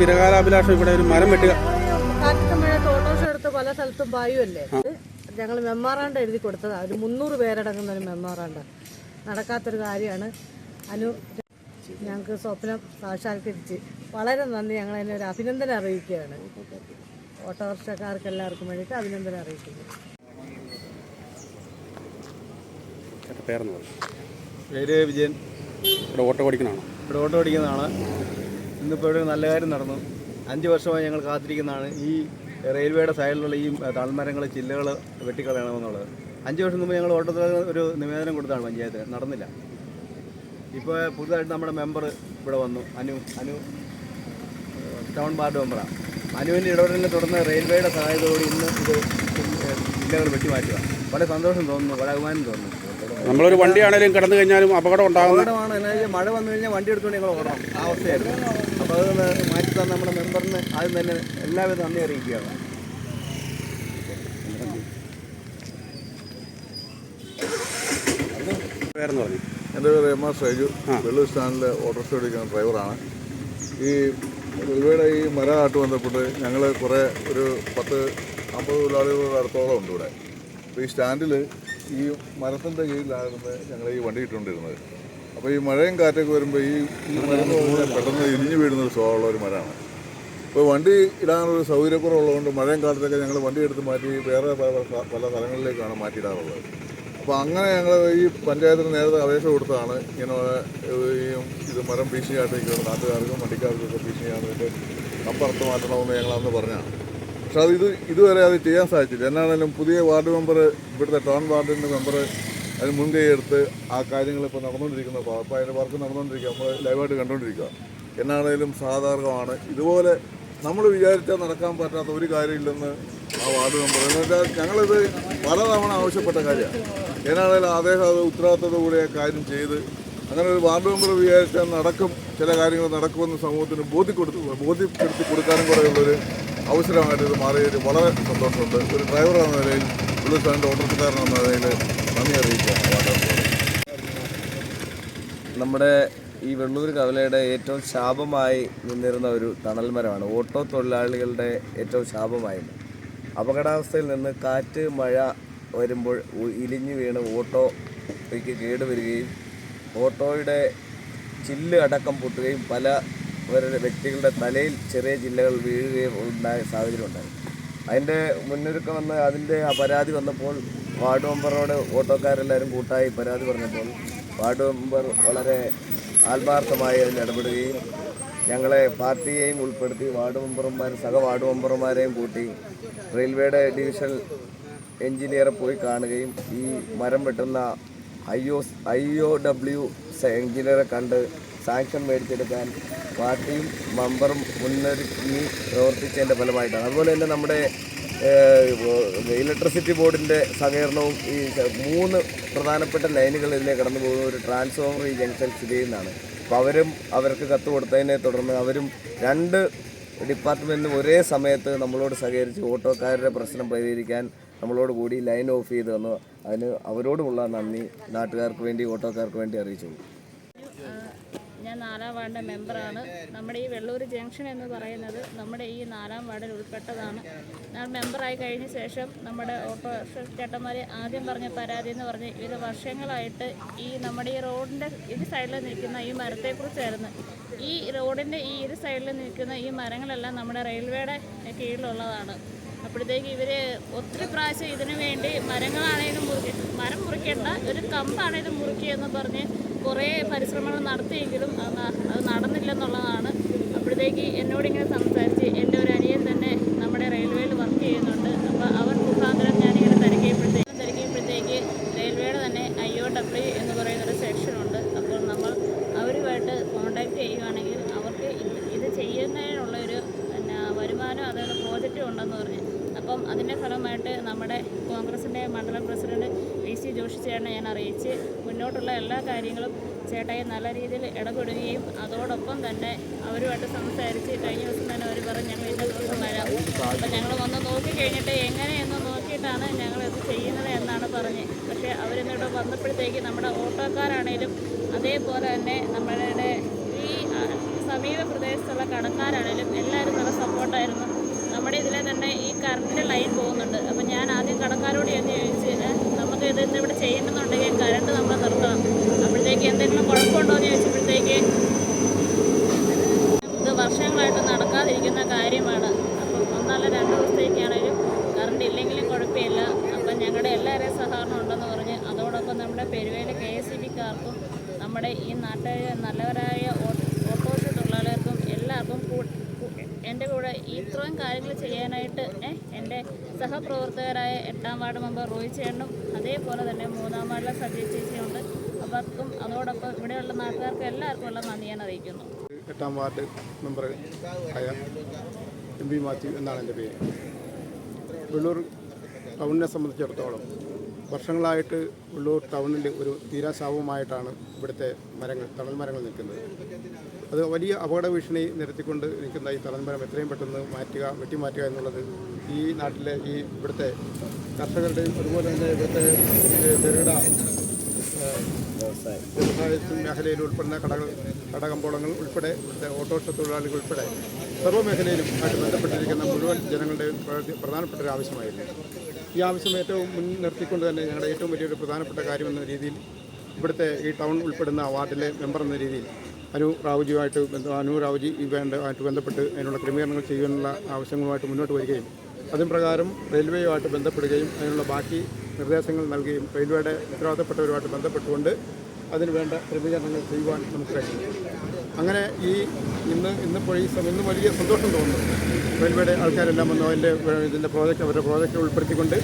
ചിരകാലാഭിലാഷം ഇവിടെ ഒരു മരം വെട്ടുക. ഓട്ടോറിക്ഷ എടുത്ത് പല സ്ഥലത്തും പായുമല്ലേ ഞങ്ങൾ മെമ്മാറാണ്ട് എഴുതി കൊടുത്തതാണ് ഒരു മുന്നൂറ് പേരടങ്ങുന്ന ഒരു മെമ്മാറാണ്ട്. നടക്കാത്തൊരു കാര്യമാണ്. അനു ഞങ്ങൾക്ക് സ്വപ്നം സാക്ഷാത്കരിച്ച് വളരെ നന്ദി. ഞങ്ങൾ അതിനെ ഒരു അഭിനന്ദനം അറിയിക്കുകയാണ്. ഓട്ടോറിക്ഷക്കാർക്ക് എല്ലാവർക്കും വേണ്ടിയിട്ട് അഭിനന്ദനം അറിയിക്കുന്നു. പേര് വിജയൻ. ഇവിടെ ഓട്ടോ ഓടിക്കുന്നതാണോ? ഇവിടെ ഓട്ടോ ഓടിക്കുന്നതാണ്. ഇന്നിപ്പോൾ ഇവിടെ നല്ല കാര്യം നടന്നു. അഞ്ച് വർഷമായി ഞങ്ങൾ കാത്തിരിക്കുന്നതാണ്. ഈ റെയിൽവേയുടെ സൈഡിലുള്ള ഈ താഴ്മരങ്ങൾ ചില്ലകൾ വെട്ടിക്കളയണമെന്നുള്ളത്. അഞ്ച് വർഷം മുമ്പ് ഞങ്ങൾ ഓട്ടത്തിൽ ഒരു നിവേദനം കൊടുത്താണ് പഞ്ചായത്തിന് നടന്നില്ല. ഇപ്പോൾ പുതുതായിട്ട് നമ്മുടെ മെമ്പർ ഇവിടെ വന്നു. അനു അനു ടൗൺ വാർഡ് മെമ്പറാണ് അനുവിന്റെ ഇടപെടലിനെ തുടർന്ന് റെയിൽവേയുടെ സഹായത്തോടെ ഇന്ന് ഇത് ജില്ലകൾ വെട്ടിമാറ്റുക. വളരെ സന്തോഷം തോന്നുന്നു. വളരെ അഭിമാനം തോന്നുന്നു. നമ്മളൊരു ആണെങ്കിലും കിടന്നു കഴിഞ്ഞാലും അപകടം ഉണ്ടാകുന്ന അപകടമാണ്. എന്നാ വെച്ചാൽ മഴ വന്നു കഴിഞ്ഞാൽ വണ്ടി എടുത്തുകൊണ്ട് ഞങ്ങൾ ഓടാം ആ അവസ്ഥയായിരുന്നു. അപ്പോൾ അത് മാറ്റി തന്ന നമ്മുടെ മെമ്പറിന് ആദ്യം തന്നെ എല്ലാവിധ നന്ദി അറിയിക്കുകയാണ്. പേരെന്ന് പറഞ്ഞു? എന്റെ പേര് എം ആർ ഷൈജു വെള്ളൂർ സ്റ്റാൻഡിലെ ഓട്ടോറിക്ഷ ഓടിക്കുന്ന ഡ്രൈവറാണ്. ഈ റെയിൽവേയുടെ ഈ മരമായിട്ട് ബന്ധപ്പെട്ട് ഞങ്ങൾ കുറേ ഒരു പത്ത് അമ്പത് തൊഴിലാളികളുടെ അടുത്തോളം ഉണ്ട് ഇവിടെ. അപ്പോൾ ഈ സ്റ്റാൻഡിൽ ഈ മരത്തിന്റെ കീഴിലായിരുന്നു ഞങ്ങൾ ഈ വണ്ടി ഇട്ടുകൊണ്ടിരുന്നത്. അപ്പോൾ ഈ മഴയും കാറ്റൊക്കെ വരുമ്പോൾ ഈ മരം പെട്ടെന്ന് ഇടിഞ്ഞു വീഴുന്ന ഒരു സ്വഭാവമുള്ള ഒരു മരമാണ്. ഇപ്പോൾ വണ്ടി ഇടാനൊരു സൗകര്യക്കുറവുള്ളതുകൊണ്ട് മഴയും കാലത്തൊക്കെ ഞങ്ങൾ വണ്ടി എടുത്ത് മാറ്റി വേറെ പല സ്ഥലങ്ങളിലേക്കാണ് മാറ്റിയിടാറുള്ളത്. അപ്പോൾ അങ്ങനെ ഞങ്ങൾ ഈ പഞ്ചായത്തിന് നേരത്തെ അപേക്ഷ കൊടുത്തതാണ് ഇങ്ങനെ ഈ ഇത് മരം ഭീഷണിയായിട്ട് നാട്ടുകാർക്കും വണ്ടിക്കാർക്കും ഒക്കെ ഭീഷണിയാണെന്നിട്ട് അപ്പുറത്ത് മാറ്റണമെന്ന് ഞങ്ങൾ അന്ന് പറഞ്ഞതാണ്. പക്ഷെ അത് ഇത് ഇതുവരെ അത് ചെയ്യാൻ സാധിച്ചില്ല. എന്നാണെങ്കിലും പുതിയ വാർഡ് മെമ്പർ ഇവിടുത്തെ ടൗൺ വാർഡിന്റെ മെമ്പർ അതിന് മുൻകൈ എടുത്ത് ആ കാര്യങ്ങൾ ഇപ്പോൾ നടന്നുകൊണ്ടിരിക്കുന്ന അപ്പോൾ അതിന്റെ വർക്ക് നടന്നുകൊണ്ടിരിക്കുക നമ്മൾ ലൈവായിട്ട് കണ്ടുകൊണ്ടിരിക്കുക. എന്നാണേലും സാധാരണമാണ്. ഇതുപോലെ നമ്മൾ വിചാരിച്ചാൽ നടക്കാൻ പറ്റാത്ത ഒരു കാര്യമില്ലെന്ന് ആ വാർഡ് മെമ്പർ എന്ന് വെച്ചാൽ ഞങ്ങളിത് പലതവണ ആവശ്യപ്പെട്ട കാര്യമാണ്. എന്നാണേലും അദ്ദേഹം അത് ഉത്തരവാദിത്തത്തോടെ കാര്യം ചെയ്ത് അങ്ങനെ ഒരു വാർഡ് മെമ്പർ വിചാരിച്ചാൽ നടക്കും ചില കാര്യങ്ങൾ നടക്കുമെന്ന് സമൂഹത്തിന് ബോധ്യപ്പെടുത്തു ബോധ്യപ്പെടുത്തി കൊടുക്കാനും കൂടെയുള്ളൊരു അവസരമായിട്ട് ഇത് മാറിയതിൽ വളരെ സന്തോഷമുണ്ട്. ഒരു ഡ്രൈവർ എന്ന നിലയിൽ പുള്ളിസ്ഥാന്റെ ഓട്ടോക്കാരൻ എന്ന നിലയിൽ നന്ദി അറിയിക്കാം നമ്മുടെ ഈ വെള്ളൂർ കവലയുടെ ഏറ്റവും ശാപമായി നിന്നിരുന്ന ഒരു തണൽ മരമാണ്. ഓട്ടോ തൊഴിലാളികളുടെ ഏറ്റവും ശാപമായിരുന്നു അപകടാവസ്ഥയിൽ നിന്ന് കാറ്റ് മഴ വരുമ്പോൾ ഇലിഞ്ഞു വീണ് ഓട്ടോയ്ക്ക് കേടുവരികയും ഓട്ടോയുടെ ചില്ല് അടക്കം പൊട്ടുകയും പല അവരുടെ വ്യക്തികളുടെ തലയിൽ ചെറിയ ജില്ലകൾ വീഴുകയും ഉണ്ടായ സാഹചര്യം ഉണ്ടായി. അതിന്റെ മുന്നൊരുക്കം വന്ന് അതിന്റെ ആ പരാതി വന്നപ്പോൾ വാർഡ് മെമ്പറോട് ഓട്ടോക്കാരെല്ലാവരും കൂട്ടായി പരാതി പറഞ്ഞപ്പോൾ വാർഡ് മെമ്പർ വളരെ ആത്മാർത്ഥമായി അതിൽ ഇടപെടുകയും ഞങ്ങളെ പാർട്ടിയെയും ഉൾപ്പെടുത്തി വാർഡ് മെമ്പർമാർ സഹ വാർഡ് മെമ്പർമാരെയും കൂട്ടി റെയിൽവേയുടെ ഡിവിഷൻ എഞ്ചിനീയറെ പോയി കാണുകയും ഈ മരം വെട്ടുന്ന I O I O W എഞ്ചിനീയറെ കണ്ട് സാങ്ഷൻ മേടിച്ചെടുക്കാൻ പാർട്ടിയും മെമ്പറും മുന്നൊരുങ്ങി പ്രവർത്തിച്ചതിന്റെ ഫലമായിട്ടാണ്. അതുപോലെ തന്നെ നമ്മുടെ ഇലക്ട്രിസിറ്റി ബോർഡിന്റെ സഹകരണവും ഈ മൂന്ന് പ്രധാനപ്പെട്ട ലൈനുകൾ ഇതിലെ കടന്നു പോകുന്ന ഒരു ട്രാൻസ്ഫോമർ ഈ ജംഗ്ഷൻ സ്ഥിതി ചെയ്യുന്നതാണ്. അപ്പോൾ അവരും അവർക്ക് കത്ത് കൊടുത്തതിനെ തുടർന്ന് അവരും രണ്ട് ഡിപ്പാർട്ട്മെന്റിനും ഒരേ സമയത്ത് നമ്മളോട് സഹകരിച്ച് ഓട്ടോക്കാരുടെ പ്രശ്നം പരിഹരിക്കാൻ നമ്മളോട് കൂടി ലൈൻ ഓഫ് ചെയ്ത് തന്നു. അതിന് അവരോടുമുള്ള നന്ദി. നാട്ടുകാർക്ക് വേണ്ടി ഓട്ടോക്കാർക്ക് വേണ്ടി അറിയിച്ചു ഞാൻ നാലാം വാർഡിന്റെ മെമ്പറാണ്. നമ്മുടെ ഈ വെള്ളൂർ ജംഗ്ഷൻ എന്ന് പറയുന്നത് നമ്മുടെ ഈ നാലാം വാർഡിൽ ഉൾപ്പെട്ടതാണ്. ഞാൻ മെമ്പറായി കഴിഞ്ഞ ശേഷം നമ്മുടെ ഓട്ടോ ചേട്ടന്മാർ ആദ്യം പറഞ്ഞ പരാതി എന്ന് പറഞ്ഞ് ഇത് വർഷങ്ങളായിട്ട് ഈ നമ്മുടെ ഈ റോഡിന്റെ ഇരു സൈഡിൽ നിൽക്കുന്ന ഈ മരത്തെക്കുറിച്ചായിരുന്നു. ഈ റോഡിന്റെ ഈ ഇരു സൈഡിൽ നിൽക്കുന്ന ഈ മരങ്ങളെല്ലാം നമ്മുടെ റെയിൽവേയുടെ കീഴിലുള്ളതാണ്. അപ്പോഴത്തേക്ക് ഇവർ ഒത്തിരി പ്രാവശ്യം ഇതിനു വേണ്ടി മരങ്ങളാണേലും മുറിക്ക മരം മുറിക്കേണ്ട ഒരു കമ്പാണേലും മുറിക്കുകയെന്ന് പറഞ്ഞ് കുറേ പരിശ്രമങ്ങൾ നടത്തിയെങ്കിലും അത് നടന്നില്ലെന്നുള്ളതാണ്. അപ്പോഴത്തേക്ക് എന്നോടിങ്ങനെ സംസാരിച്ച് എന്റെ ഒരു അനിയൻ തന്നെ നമ്മുടെ റെയിൽവേയിൽ വർക്ക് ചെയ്യുന്നുണ്ട് അപ്പോൾ അവൻ മുഖാന്തരം ഞാനിങ്ങനെ തിരക്കിയപ്പോഴത്തേക്ക് തിരക്കിയപ്പോഴത്തേക്ക് റെയിൽവേയുടെ തന്നെ ഐ ഒ ഡബ്ല്യു എന്ന് പറയുന്ന ഒരു സെക്ഷനുണ്ട് അപ്പോൾ നമ്മൾ അവരുമായിട്ട് കോൺടാക്ട് ചെയ്യുകയാണെങ്കിൽ അവർക്ക് ഇത് ഇത് ചെയ്യുന്നതിനുള്ള ഒരു പിന്നെ വരുമാനം അതുപോലെ പ്രോജക്റ്റും ഉണ്ടെന്ന് പറഞ്ഞ് അപ്പം അതിന്റെ ഫലമായിട്ട് നമ്മുടെ കോൺഗ്രസിന്റെ മണ്ഡലം പ്രസിഡന്റ് വി സി ജോഷി ചേട്ടനെ ഞാൻ അറിയിച്ച് മുന്നോട്ടുള്ള എല്ലാ കാര്യങ്ങളും ചേട്ടായി രീതിയിൽ ഇടപെടുകയും അതോടൊപ്പം തന്നെ അവരുമായിട്ട് സംസാരിച്ച് കഴിഞ്ഞ ദിവസം തന്നെ അവർ പറഞ്ഞു ഞങ്ങൾ ഇന്ന ദിവസം വരാം. അപ്പം ഞങ്ങൾ വന്ന് നോക്കിക്കഴിഞ്ഞിട്ട് എങ്ങനെയെന്ന് നോക്കിയിട്ടാണ് ഞങ്ങൾ ഇത് ചെയ്യുന്നത് എന്നാണ് പറഞ്ഞത് പക്ഷേ അവരിന്നിവിടെ വന്നപ്പോഴത്തേക്ക് നമ്മുടെ ഓട്ടോക്കാരാണേലും അതേപോലെ തന്നെ നമ്മളുടെ ഈ സമീപ പ്രദേശത്തുള്ള കടക്കാരാണേലും എല്ലാവരും നല്ല സപ്പോർട്ടായിരുന്നു നമ്മുടെ ഇതിലെ തന്നെ ഈ കറണ്ടിന്റെ ലൈൻ പോകുന്നുണ്ട് അപ്പം ഞാൻ ആദ്യം കടക്കാരോട് എന്ന് ചോദിച്ച് "ഏ, നമുക്ക് ഇത് ഇന്ന് ഇവിടെ ചെയ്യണമെന്നുണ്ടെങ്കിൽ കറണ്ട് നമ്മൾ നിർത്തണം അപ്പോഴത്തേക്ക് എന്തെങ്കിലും കുഴപ്പമുണ്ടോ എന്ന് ചോദിച്ചപ്പോഴത്തേക്ക് ഇത് വർഷങ്ങളായിട്ട് നടക്കാതിരിക്കുന്ന കാര്യമാണ് അപ്പം ഒന്നല്ല രണ്ട് ദിവസത്തേക്കാണെങ്കിലും കറണ്ട് ഇല്ലെങ്കിലും കുഴപ്പമില്ല അപ്പം ഞങ്ങളുടെ എല്ലാവരെയും സഹകരണം ഉണ്ടെന്ന് പറഞ്ഞ് അതോടൊപ്പം നമ്മുടെ പെരുവേല കെ എസ് സി ബിക്കാർക്കും നമ്മുടെ ഈ നാട്ടിലെ നല്ലവരായ ഓ- ഓട്ടോറിക്ഷ തൊഴിലാളികൾക്കും എല്ലാവർക്കും കൂ- കൂ- എന്റെ കൂടെ ഇത്രയും കാര്യങ്ങൾ ചെയ്യാനായിട്ട് എന്റെ സഹപ്രവർത്തകരായ എട്ടാം വാർഡ് മെമ്പർ റോയി ചേട്ടനും അതേപോലെ തന്നെ മൂന്നാം വാർഡിലെ സജീവ് ചേച്ചിയുണ്ട്. അവർക്കും അതോടൊപ്പം ഇവിടെയുള്ള നാട്ടുകാർക്കും എല്ലാവർക്കും ഉള്ള നന്ദി ഞാൻ അറിയിക്കുന്നു. എട്ടാം വാർഡ് മെമ്പർ ആയ എം പി മാത്യു എന്നാണ് എന്റെ പേര്. വെള്ളൂർ ടൗണിനെ സംബന്ധിച്ചിടത്തോളം വർഷങ്ങളായിട്ട് വെള്ളൂർ ടൗണിൽ ഒരു തീരാശാപമായിട്ടാണ് ഇവിടുത്തെ മരങ്ങൾ തണൽ മരങ്ങൾ നിൽക്കുന്നത്. അത് വലിയ അപകട ഭീഷണി നിരത്തിക്കൊണ്ട് നിൽക്കുന്ന ഈ തലമുറം എത്രയും പെട്ടെന്ന് മാറ്റുക വെട്ടിമാറ്റുക എന്നുള്ളത് ഈ നാട്ടിലെ ഈ ഇവിടുത്തെ കർഷകരുടെയും അതുപോലെ തന്നെ ഇവിടുത്തെ ചെറുകിട വ്യവസായ മേഖലയിൽ ഉൾപ്പെടുന്ന കടകൾ കടകമ്പോളങ്ങൾ ഉൾപ്പെടെ ഇവിടുത്തെ ഓട്ടോറിക്ഷ തൊഴിലാളികൾ ഉൾപ്പെടെ സർവമേഖലയിലും ആയിട്ട് ബന്ധപ്പെട്ടിരിക്കുന്ന മുഴുവൻ ജനങ്ങളുടെ പ്രധാനപ്പെട്ട ഒരു ആവശ്യമായിരുന്നു. ഈ ആവശ്യം ഏറ്റവും മുൻ നിർത്തിക്കൊണ്ട് തന്നെ ഞങ്ങളുടെ ഏറ്റവും വലിയൊരു പ്രധാനപ്പെട്ട കാര്യമെന്ന രീതിയിൽ ഇവിടുത്തെ ഈ ടൗൺ ഉൾപ്പെടുന്ന വാർഡിലെ മെമ്പർ എന്ന രീതിയിൽ അനു റാവുജിയുമായിട്ട് ബന്ധ അനു റാവുജി ഈ വേണ്ട ആയിട്ട് ബന്ധപ്പെട്ട് അതിനുള്ള ക്രമീകരണങ്ങൾ ചെയ്യാനുള്ള ആവശ്യങ്ങളുമായിട്ട് മുന്നോട്ട് വരികയും അതിന് പ്രകാരം റെയിൽവേയുമായിട്ട് ബന്ധപ്പെടുകയും അതിനുള്ള ബാക്കി നിർദ്ദേശങ്ങൾ നൽകുകയും റെയിൽവേയുടെ ഉത്തരവാദിത്തപ്പെട്ടവരുമായിട്ട് ബന്ധപ്പെട്ടുകൊണ്ട് അതിന് വേണ്ട ക്രമീകരണങ്ങൾ ചെയ്യുവാൻ നമുക്ക് കഴിയും. അങ്ങനെ ഈ ഇന്ന് ഇന്നിപ്പോൾ ഈ ഇന്ന് വലിയ സന്തോഷം തോന്നുന്നു. റെയിൽവേയുടെ ആൾക്കാരെല്ലാം വന്നു അതിന്റെ ഇതിന്റെ പ്രോജക്റ്റ് അവരുടെ പ്രോജക്റ്റ് ഉൾപ്പെടുത്തിക്കൊണ്ട്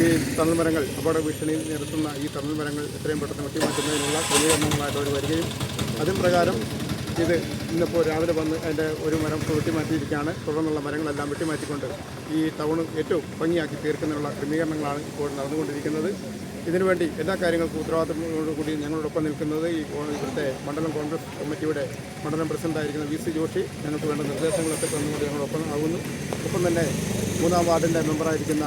ഈ തണൽ മരങ്ങൾ അപകട ഭീഷണിയിൽ നിർത്തുന്ന ഈ തണൽ മരങ്ങൾ എത്രയും പെട്ടെന്ന് വെട്ടിമാറ്റുന്നതിനുള്ള ക്രമീകരണങ്ങളായിട്ട് അവർ വരികയും അതിൻ പ്രകാരം ഇത് ഇന്നിപ്പോൾ രാവിലെ വന്ന് അതിന്റെ ഒരു മരം വെട്ടിമാറ്റിയിരിക്കുകയാണ് തുടർന്നുള്ള മരങ്ങളെല്ലാം വെട്ടിമാറ്റിക്കൊണ്ട് ഈ ടൗൺ ഏറ്റവും ഭംഗിയാക്കി തീർക്കുന്നതിനുള്ള ക്രമീകരണങ്ങളാണ് ഇപ്പോൾ നടന്നുകൊണ്ടിരിക്കുന്നത്. ഇതിനുവേണ്ടി എല്ലാ കാര്യങ്ങൾക്കും ഉത്തരവാദിത്തത്തോടുകൂടി ഞങ്ങളോടൊപ്പം നിൽക്കുന്നത് ഈ ഇവിടുത്തെ മണ്ഡലം കോൺഗ്രസ് കമ്മിറ്റിയുടെ മണ്ഡലം പ്രസിഡന്റായിരിക്കുന്ന വി സി ജോഷി. ഞങ്ങൾക്ക് വേണ്ട നിർദ്ദേശങ്ങളൊക്കെ തന്നുകൊണ്ട് ഞങ്ങളൊപ്പം ആകുന്നു. ഒപ്പം തന്നെ മൂന്നാം വാർഡിന്റെ മെമ്പറായിരിക്കുന്ന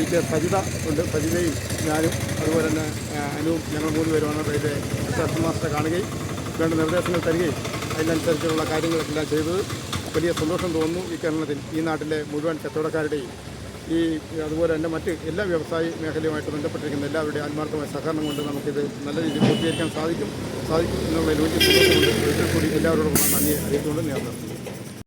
ടീച്ചർ സജിത ഉണ്ട്. സജിതയും ഞാനും അതുപോലെ തന്നെ അനുവും ഞങ്ങൾ മൂന്ന് പേരുമാണ് അതിന്റെ സ്റ്റേഷൻ മാസ്റ്ററെ കാണുകയും വേണ്ട നിർദ്ദേശങ്ങൾ തരികയും അതിനനുസരിച്ചുള്ള കാര്യങ്ങളെല്ലാം ചെയ്തത്. വലിയ സന്തോഷം തോന്നുന്നു ഈ കേരളത്തിൽ ഈ നാട്ടിലെ മുഴുവൻ കച്ചവടക്കാരുടെയും. ഈ അതുപോലെ തന്നെ മറ്റ് എല്ലാ വ്യവസായ മേഖലയുമായിട്ട് ബന്ധപ്പെട്ടിരിക്കുന്ന എല്ലാവരുടെയും ആത്മാർത്ഥമായ സഹകരണം കൊണ്ട് നമുക്കിത് നല്ല രീതിയിൽ പൂർത്തീകരിക്കാൻ സാധിക്കും. സാധിക്കും എന്നുള്ളതിൽ വലിയ സന്തോഷമുണ്ട് ഒരിക്കൽ കൂടി എല്ലാവരോടും നന്ദി അറിയിച്ചുകൊണ്ട് നേർന്നു